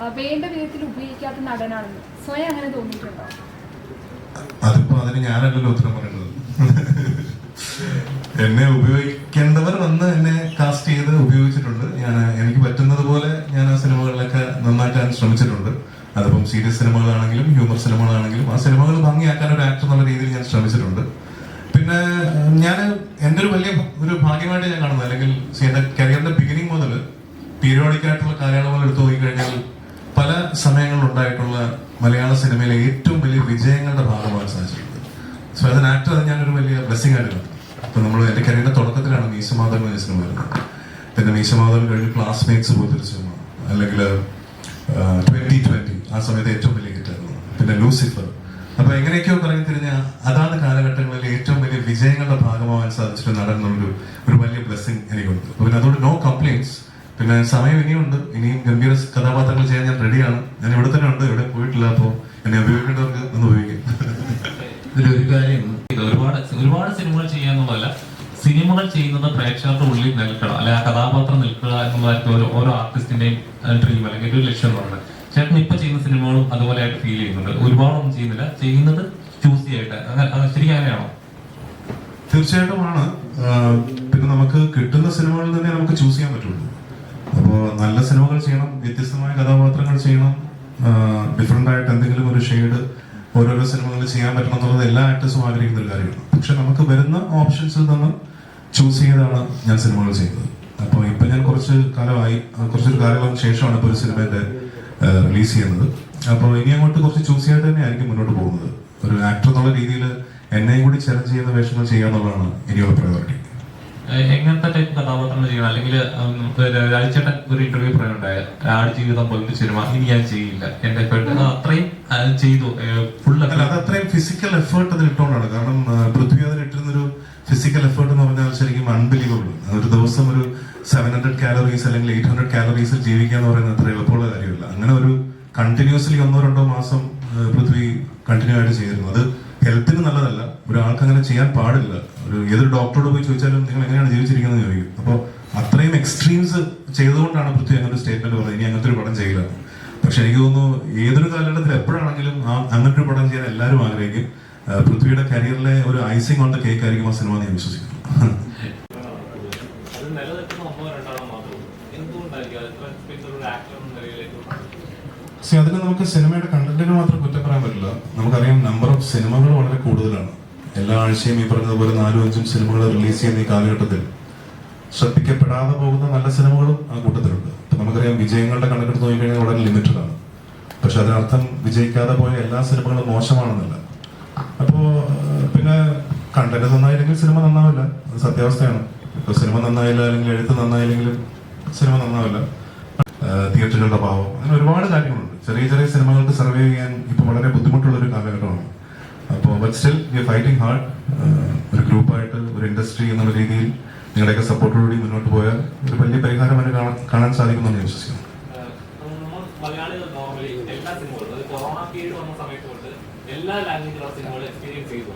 വേണ്ട വിധത്തിൽ ഉപയോഗിക്കാത്ത നടനാണെന്ന്. സ്വയം അങ്ങനെ തോന്നിയിട്ടുണ്ടോ? അതിപ്പോ അതിന് ഞാനല്ലല്ലോ ഉത്തരം പറയുന്നത് എന്നെ ഉപയോഗിക്കേണ്ടവർ വന്ന് എന്നെ കാസ്റ്റ് ചെയ്ത് ഉപയോഗിച്ചിട്ടുണ്ട്. ഞാൻ എനിക്ക് പറ്റുന്നത് പോലെ ഞാൻ ആ സിനിമകളിലൊക്കെ നന്നാക്കാൻ ശ്രമിച്ചിട്ടുണ്ട്. അതിപ്പം സീരിയസ് സിനിമകളാണെങ്കിലും ഹ്യൂമർ സിനിമകളാണെങ്കിലും ആ സിനിമകൾ ഭംഗിയാക്കാൻ ഒരു ആക്ടർ എന്നുള്ള രീതിയിൽ ഞാൻ ശ്രമിച്ചിട്ടുണ്ട്. പിന്നെ ഞാൻ എന്റെ ഒരു വലിയ ഒരു ഭാഗ്യമായിട്ട് ഞാൻ കാണുന്നത്. അല്ലെങ്കിൽ എന്റെ കരിയറിന്റെ പല സമയങ്ങളിലുണ്ടായിട്ടുള്ള മലയാള സിനിമയിലെ ഏറ്റവും വലിയ വിജയങ്ങളുടെ ഭാഗമാണ് സാധിച്ചിട്ടുള്ളത് സോ ആസ് ആൻ ആക്ടർ അത് ഞാനൊരു വലിയ ബ്ലെസ്സിംഗ് കാണും അപ്പൊ നമ്മൾ എന്റെ കരിയറിന്റെ തുടക്കത്തിലാണ് മീശമാധവൻ എന്ന സിനിമ വരുന്നത്. പിന്നെ മീശമാധവൻ കഴിഞ്ഞ് ക്ലാസ്മേറ്റ്സ് പോലത്തെ ഒരു സിനിമ. അല്ലെങ്കിൽ ട്വന്റി ട്വന്റി ആ സമയത്ത് ഏറ്റവും വലിയ ഹിറ്റായിരുന്നു പിന്നെ ലൂസിഫർ. അപ്പൊ എങ്ങനെയൊക്കെയോ പറഞ്ഞു തിരിഞ്ഞാൽ അതാണ് കാലഘട്ടങ്ങളിൽ ഏറ്റവും വലിയ വിജയങ്ങളുടെ ഭാഗമാവാൻ സാധിച്ചിട്ട് നടൻ എന്നുള്ളൊരു ഒരു വലിയ ബ്ലെസ്സിങ് എനിക്കുണ്ട്. പിന്നെ അതുകൊണ്ട് നോ കംപ്ലൈന്റ്സ് പിന്നെ സമയം ഇനിയുണ്ട്. ഇനിയും ഗംഭീര കഥാപാത്രങ്ങൾ ചെയ്യാൻ ഞാൻ റെഡിയാണ് ഞാൻ ഇവിടെ തന്നെ ഉണ്ട് ഇവിടെ പോയിട്ടില്ല അപ്പോൾ എന്നെ ഉപയോഗിക്കേണ്ടവർക്ക് ഒന്ന് ഉപയോഗിക്കും ഇതിലൊരു കാര്യം ഇത് ഒരുപാട് ഒരുപാട് സിനിമകൾ ചെയ്യാന്നുള്ളതല്ല സിനിമകൾ ചെയ്യുന്നത് പ്രേക്ഷകരുടെ ഉള്ളിൽ നിൽക്കണം. അല്ലെ ആ കഥാപാത്രം നിൽക്കുക എന്നുള്ളതായിട്ട് ഒരു ഓരോ ആർട്ടിസ്റ്റിന്റെയും ഡ്രീം അല്ലെങ്കിൽ ഒരു ലക്ഷ്യം എന്ന് പറയുന്നത്. ചേട്ടൻ ഇപ്പൊ ചെയ്യുന്ന സിനിമകളും അതുപോലെ ആയിട്ട് ഫീൽ ചെയ്യുന്നുണ്ട്. ഒരുപാടൊന്നും ചെയ്യുന്നില്ല. ചെയ്യുന്നത് ചൂസി ആയിട്ട്. ശരിക്കും അങ്ങനെയാണോ? തീർച്ചയായിട്ടുമാണ് പിന്നെ നമുക്ക് കിട്ടുന്ന സിനിമകളിൽ തന്നെ നമുക്ക് ചൂസ് ചെയ്യാൻ പറ്റുള്ളൂ. അപ്പോൾ നല്ല സിനിമകൾ ചെയ്യണം വ്യത്യസ്തമായ കഥാപാത്രങ്ങൾ ചെയ്യണം ഡിഫറെന്റ് ആയിട്ട് എന്തെങ്കിലും ഒരു ഷെയ്ഡ് ഓരോരോ സിനിമകളിൽ ചെയ്യാൻ പറ്റണം എന്നുള്ളത് എല്ലാ ആക്ടേഴ്സും ആഗ്രഹിക്കുന്ന ഒരു കാര്യമാണ്. പക്ഷെ നമുക്ക് വരുന്ന ഓപ്ഷൻസിൽ നിന്ന് ചൂസ് ചെയ്താണ് ഞാൻ സിനിമകൾ ചെയ്യുന്നത്. അപ്പോൾ ഇപ്പൊ ഞാൻ കുറച്ച് കാലമായി കുറച്ചൊരു കാലം ശേഷമാണ് ഇപ്പോൾ ഒരു സിനിമയുടെ റിലീസ് ചെയ്യുന്നത്. അപ്പോൾ ഇനി അങ്ങോട്ട് കുറച്ച് ചൂസ് ചെയ്യാതെ തന്നെ ആയിരിക്കും മുന്നോട്ട് പോകുന്നത്. ഒരു ആക്ടർ എന്നുള്ള രീതിയിൽ എന്നെയും കൂടി ചലഞ്ച് ചെയ്യുന്ന വേഷങ്ങൾ ചെയ്യുക എന്നുള്ളതാണ് ഇനിയുള്ള പ്രയോറിറ്റി എങ്ങനത്തെ ടൈപ്പ് കഥാപാത്രങ്ങൾ ചെയ്യണം? അല്ലെങ്കിൽ രാജചേട്ടൻ ഒരു ഇന്റർവ്യൂ പറയുന്നുണ്ടായ ആട് ജീവിതം പോലത്തെ സിനിമ ഇനി ഞാൻ ചെയ്യില്ല. എന്റെ പെട്ടെന്ന് അത് അത്രയും ചെയ്തു ഫുൾ അത് അത്രയും ഫിസിക്കൽ എഫേർട്ട് അതിൽ ഇട്ടുകൊണ്ടാണ് കാരണം പൃഥ്വി അതിൽ ഇട്ടിരുന്നൊരു ഫിസിക്കൽ എഫേർട്ട് എന്ന് പറഞ്ഞാൽ ശരിക്കും അൺബിലീവബിൾ ഒരു ദിവസം ഒരു സെവൻ ഹൺഡ്രഡ് കാലറീസ് അല്ലെങ്കിൽ എയ്റ്റ് ഹൺഡ്രഡ് കാലറീസിൽ ജീവിക്കുക എന്ന് പറയുന്നത് അത്ര എളുപ്പമുള്ള കാര്യമല്ല. അങ്ങനെ ഒരു കണ്ടിന്യൂസ്ലി ഒന്നോ രണ്ടോ മാസം പൃഥ്വി കണ്ടിന്യൂ ആയിട്ട് ചെയ്തിരുന്നു. അത് ഹെൽത്തിന് നല്ലതല്ല. ഒരാൾക്ക് അങ്ങനെ ചെയ്യാൻ പാടില്ല. ഒരു ഏതൊരു ഡോക്ടറോട് പോയി ചോദിച്ചാലും നിങ്ങൾ എങ്ങനെയാണ് ജീവിച്ചിരിക്കുന്നത് ചോദിക്കും. അപ്പോൾ അത്രയും എക്സ്ട്രീംസ് ചെയ്തുകൊണ്ടാണ് പൃഥ്വി ഒരു സ്റ്റേറ്റ്മെന്റ് പറഞ്ഞത്. ഇനി അങ്ങനത്തെ ഒരു പടം ചെയ്യില്ല. പക്ഷെ എനിക്ക് തോന്നുന്നു ഏതൊരു കാലഘട്ടത്തിൽ എപ്പോഴാണെങ്കിലും ആ അങ്ങനത്തെ ഒരു പടം ചെയ്യാൻ എല്ലാവരും ആഗ്രഹിക്കും. പൃഥ്വിയുടെ കരിയറിലെ ഒരു ഐസിംഗ് ഓൺ ദ കേക്ക് ആയിരിക്കും ആ സിനിമ ഞാൻ വിശ്വസിക്കുന്നു അത് നിലനിൽക്കുന്ന ഒന്നോ രണ്ടാണോ മാത്രമേ എന്തുകൊണ്ടായിരിക്കും അത് ഇത്ര എക്സ്പീരിയൻസ് ഒരു ആക്ടർ എന്ന നിലയിലേക്ക് പക്ഷെ അതിന് നമുക്ക് സിനിമയുടെ കണ്ടന്റിന് മാത്രം കുറ്റം പറയാൻ പറ്റില്ല. നമുക്കറിയാം നമ്പർ ഓഫ് സിനിമകൾ വളരെ കൂടുതലാണ്. എല്ലാ ആഴ്ചയും ഈ പറഞ്ഞതുപോലെ നാലും അഞ്ചും സിനിമകൾ റിലീസ് ചെയ്യുന്ന ഈ കാലഘട്ടത്തിൽ ശ്രദ്ധിക്കപ്പെടാതെ പോകുന്ന നല്ല സിനിമകളും ആ കൂട്ടത്തിലുണ്ട്. ഇപ്പൊ നമുക്കറിയാം വിജയങ്ങളുടെ കണക്കെടുത്ത് നോക്കിക്കഴിഞ്ഞാൽ വളരെ ലിമിറ്റഡ് ആണ്. പക്ഷെ അതിനർത്ഥം വിജയിക്കാതെ പോയ എല്ലാ സിനിമകളും മോശമാണെന്നല്ല. അപ്പോ ഏഹ്, പിന്നെ കണ്ടന്റ് നന്നായില്ലെങ്കിൽ സിനിമ നന്നാവില്ല. അത് സത്യാവസ്ഥയാണ്. ഇപ്പൊ സിനിമ നന്നായില്ല അല്ലെങ്കിൽ എഴുത്ത് നന്നായില്ലെങ്കിലും സിനിമ നന്നാവില്ല. തിയേറ്ററുകളുടെ ഭാവം. അങ്ങനെ ഒരുപാട് കാര്യങ്ങളുണ്ട്. ചെറിയ ചെറിയ സിനിമകൾക്ക് സർവൈവ് ചെയ്യാൻ ഇപ്പൊ വളരെ ബുദ്ധിമുട്ടുള്ള ഒരു കാലഘട്ടമാണ് അപ്പോൾ but still we fighting hard ഒരു ഗ്രൂപ്പായിട്ട് ഒരു ഇൻഡസ്ട്രി എന്നുള്ള രീതിയിൽ നിങ്ങളുടെയൊക്കെ സപ്പോർട്ടോടുകൂടി മുന്നോട്ട് പോയാൽ ഒരു വലിയ പരിഹാരം അതിന് കാണാൻ സാധിക്കുമെന്ന് വിശ്വസിക്കുന്നു മലയാളികൾ നോർമലി എല്ലാ സിനിമകളും അത് കൊറോണ വന്ന സമയത്ത് എല്ലാ ലാംഗ്വേജിലുള്ള സിനിമകൾ എക്സ്പീരിയൻസ് ചെയ്തു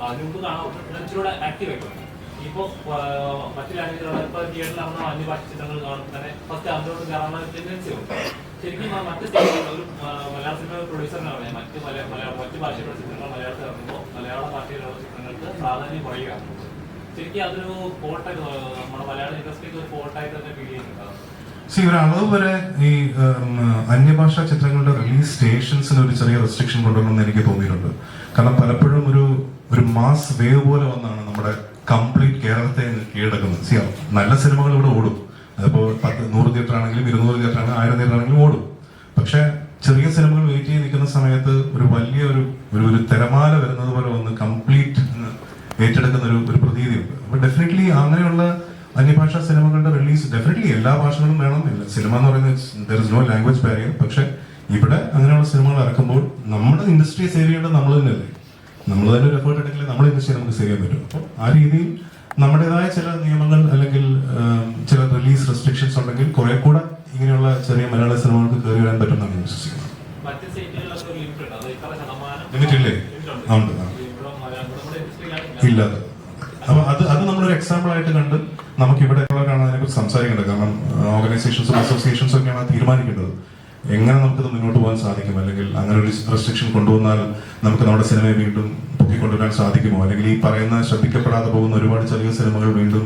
അതിന് മുമ്പ് കാണാൻ ഇച്ചിരൂടെ ആക്റ്റീവ് ആയിട്ടുണ്ട് ഇപ്പോ മറ്റു ലാംഗ്വേജിലുള്ള ഇപ്പൊ തിയേറ്ററിലാവുന്ന അന്യഭാഷ ചിത്രങ്ങൾ കാണുമ്പോൾ തന്നെ ഫസ്റ്റ് അതിനോട് കാണാൻ ടെൻഡൻസി ശരിക്കും മറ്റ് മലയാള സിനിമ പ്രൊഡ്യൂസറിനാണ് മറ്റ് മറ്റ് ഭാഷയിലുള്ള ചിത്രങ്ങൾ മലയാളത്തിൽ ഇറങ്ങുമ്പോൾ മലയാള ഭാഷയിലുള്ള ചിത്രങ്ങൾക്ക് പ്രാധാന്യം കുറയുകയാണ്. ശരിക്കും അതൊരു ഫോൾട്ടായിട്ട് നമ്മുടെ മലയാള ഇൻഡസ്ട്രിക്ക് ഒരു ഫോൾട്ടായിട്ട് തന്നെ ഫീൽ ചെയ്യുന്നുണ്ടാവും സി വരെ ഈ അന്യഭാഷാ ചിത്രങ്ങളുടെ റിലീസ് സ്റ്റേഷൻസിന് ഒരു ചെറിയ റെസ്ട്രിക്ഷൻ കൊണ്ടുവരണമെന്ന് എനിക്ക് തോന്നിയിട്ടുണ്ട്. കാരണം പലപ്പോഴും ഒരു ഒരു മാസ് വേവ് പോലെ വന്നാണ് നമ്മുടെ കംപ്ലീറ്റ് കേരളത്തെ കീഴടക്കുന്നത്. സി നല്ല സിനിമകൾ ഇവിടെ ഓടും. അതിപ്പോ പത്ത് നൂറ് തിയേറ്റർ ആണെങ്കിലും ഇരുന്നൂറ് തിയേറ്റർ ആണെങ്കിലും ആയിരം തിയേറ്റർ ആണെങ്കിലും ഓടും. പക്ഷെ ചെറിയ സിനിമകൾ വെയിറ്റ് ചെയ്ത് നിൽക്കുന്ന സമയത്ത് ഒരു വലിയ ഒരു ഒരു ഒരു തിരമാല വരുന്നത് പോലെ ഒന്ന് കംപ്ലീറ്റ് ഏറ്റെടുക്കുന്ന ഒരു ഒരു പ്രതീതിയുണ്ട്. അപ്പൊ ഡെഫിനറ്റ്ലി അങ്ങനെയുള്ള അന്യഭാഷാ സിനിമകളുടെ റിലീസ് ഡെഫിനറ്റ്ലി എല്ലാ ഭാഷകളും വേണം. സിനിമ എന്ന് പറയുന്നത് there is no language barrier പക്ഷെ ഇവിടെ അങ്ങനെയുള്ള സിനിമകൾ ഇറക്കുമ്പോൾ നമ്മുടെ ഇൻഡസ്ട്രിയെ സേവ് ചെയ്യേണ്ടത് നമ്മൾ തന്നെയല്ലേ? നമ്മൾ തന്നെ ഒരു എഫേർട്ട് എടുക്കില്ല നമ്മുടെ ഇൻഡസ്ട്രി നമുക്ക് സേവ് ചെയ്യാൻ പറ്റും. അപ്പോൾ ആ രീതിയിൽ നമ്മുടേതായ ചില നിയമങ്ങൾ അല്ലെങ്കിൽ ചില റിലീസ് റെസ്ട്രിക്ഷൻസ് ഉണ്ടെങ്കിൽ കുറെ കൂടെ ഇങ്ങനെയുള്ള ചെറിയ മലയാള സിനിമകൾക്ക് കയറി വരാൻ പറ്റുമെന്നാണ് ഞാൻ വിശ്വസിക്കുന്നത്. ഉണ്ട്? ഇല്ലാതെ അപ്പൊ അത് അത് നമ്മളൊരു എക്സാമ്പിൾ ആയിട്ട് കണ്ട് നമുക്ക് ഇവിടെ ഉള്ളവരാണ് അതിനെക്കുറിച്ച് സംസാരിക്കേണ്ടത്. കാരണം ഓർഗനൈസേഷൻസും അസോസിയേഷൻസും ഒക്കെയാണ് തീരുമാനിക്കേണ്ടത്. എങ്ങനെ നമുക്കത് മുന്നോട്ട് പോകാൻ സാധിക്കും? അല്ലെങ്കിൽ അങ്ങനെ ഒരു റെസ്ട്രിക്ഷൻ കൊണ്ടുവന്നാൽ നമുക്ക് നമ്മുടെ സിനിമയെ വീണ്ടും പൊക്കിക്കൊണ്ടുവരാൻ സാധിക്കുമോ? അല്ലെങ്കിൽ ഈ പറയുന്ന ശ്രദ്ധിക്കപ്പെടാതെ പോകുന്ന ഒരുപാട് ചെറിയ സിനിമകൾ വീണ്ടും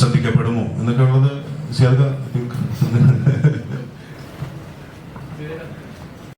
ശ്രദ്ധിക്കപ്പെടുമോ? എന്നൊക്കെ ഉള്ളത്